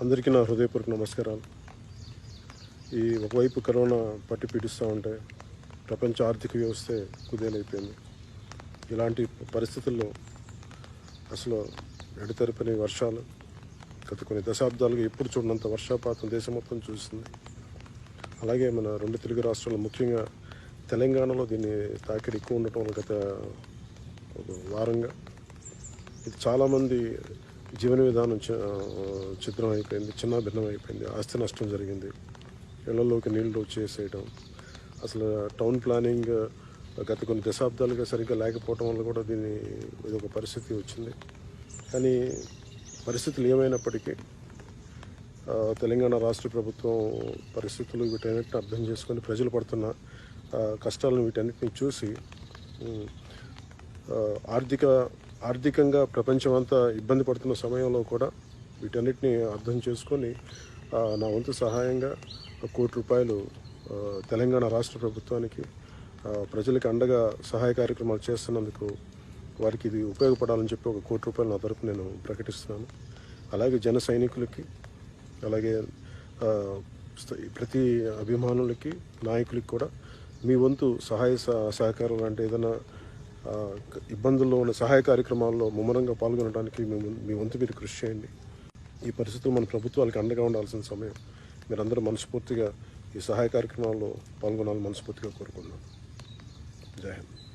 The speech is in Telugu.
అందరికీ నా హృదయపూర్వక నమస్కారాలు. ఈ ఒకవైపు కరోనా పట్టి పీడిస్తూ ఉంటే ప్రపంచ ఆర్థిక వ్యవస్థే కుదేలైపోయింది. ఇలాంటి పరిస్థితుల్లో అసలు ఎడతెరపని వర్షాలు గత కొన్ని దశాబ్దాలుగా ఎప్పుడు చూడనంత వర్షపాతం దేశం మొత్తం చూస్తుంది. అలాగే మన రెండు తెలుగు రాష్ట్రాలు ముఖ్యంగా తెలంగాణలో దీన్ని తాకిడి ఎక్కువ ఉండటం గత వారంగా ఇది చాలామంది జీవన విధానం చిత్రం అయిపోయింది చిన్న భిన్నం అయిపోయింది ఆస్తి నష్టం జరిగింది. ఇళ్ళలోకి నీళ్ళు వచ్చేసేయడం అసలు టౌన్ ప్లానింగ్ గత కొన్ని దశాబ్దాలుగా సరిగ్గా లేకపోవడం వల్ల కూడా దీని ఇది ఒక పరిస్థితి వచ్చింది. కానీ పరిస్థితులు ఏమైనప్పటికీ తెలంగాణ రాష్ట్ర ప్రభుత్వం పరిస్థితులు వీటన్నిటిని అర్థం చేసుకొని ప్రజలు పడుతున్న కష్టాలను వీటన్నిటిని చూసి ఆర్థిక ఆర్థికంగా ప్రపంచం అంతా ఇబ్బంది పడుతున్న సమయంలో కూడా వీటన్నిటిని అర్థం చేసుకొని నా వంతు సహాయంగా కోటి రూపాయలు తెలంగాణ రాష్ట్ర ప్రభుత్వానికి ప్రజలకు అండగా సహాయ కార్యక్రమాలు చేస్తున్నందుకు వారికి ఇది ఉపయోగపడాలని చెప్పి ఒక కోటి రూపాయలు నా తరపు నేను ప్రకటిస్తున్నాను. అలాగే జన సైనికులకి అలాగే ప్రతి అభిమానులకి నాయకులకి కూడా మీ వంతు సహాయ సహ- సహకారాలు అంటే ఏదైనా ఇబ్బందుల్లో ఉన్న సహాయ కార్యక్రమాల్లో ముమ్మరంగా పాల్గొనడానికి మీ మీ వంతు మీరు కృషి చేయండి. ఈ పరిస్థితులు మన ప్రభుత్వాలకు అండగా ఉండాల్సిన సమయం. మీరందరూ మనస్ఫూర్తిగా ఈ సహాయ కార్యక్రమాల్లో పాల్గొనాలని మనస్ఫూర్తిగా కోరుకున్నాను జై హింద్.